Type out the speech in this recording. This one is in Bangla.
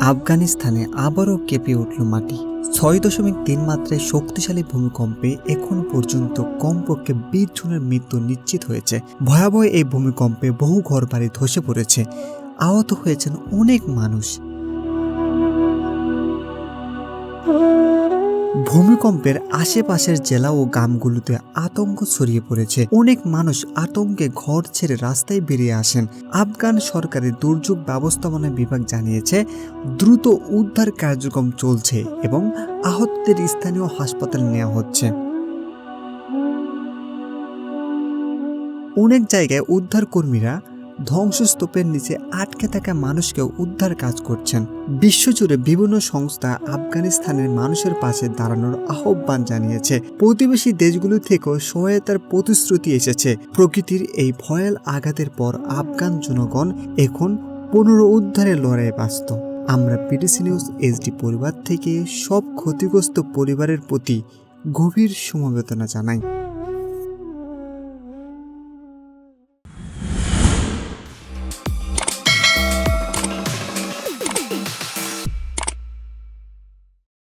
আফগানিস্তানে আবারও কেঁপে উঠল মাটি। ছয় দশমিক তিন মাত্রায় শক্তিশালী ভূমিকম্পে এখন পর্যন্ত কমপক্ষে বিশ জনের মৃত্যু নিশ্চিত হয়েছে। ভয়াবহ এই ভূমিকম্পে বহু ঘরবাড়ি ধসে পড়েছে। আহত হয়েছেন অনেক মানুষ। ভূমিকম্পের আশেপাশের জেলা ও গ্রামগুলোতে আতঙ্ক ছড়িয়ে পড়েছে। অনেক মানুষ আতঙ্কে ঘর ছেড়ে রাস্তায় বেরিয়ে আসেন। আফগান সরকারের দুর্যোগ ব্যবস্থাপনা বিভাগ জানিয়েছে, দ্রুত উদ্ধার কার্যক্রম চলছে এবং আহতদের স্থানীয় হাসপাতালে নেওয়া হচ্ছে। অনেক জায়গায় উদ্ধার কর্মীরা ধ্বংসস্তূপের নিচে আটকে থাকা মানুষকে উদ্ধার কাজ করছেন। বিশ্বজুড়ে বিভিন্ন সংস্থা আফগানিস্তানের মানুষের পাশে দাঁড়ানোর আহ্বান জানিয়েছে। প্রতিবেশী দেশগুলো থেকেও সহায়তার প্রতিশ্রুতি এসেছে। প্রকৃতির এই ভয়াল আঘাতের পর আফগান জনগণ এখন পুনরুদ্ধারের লড়াই ব্যস্ত। আমরা বিডিসি নিউজ এইচডি পরিবার থেকে সব ক্ষতিগ্রস্ত পরিবারের প্রতি গভীর সমবেদনা জানাই।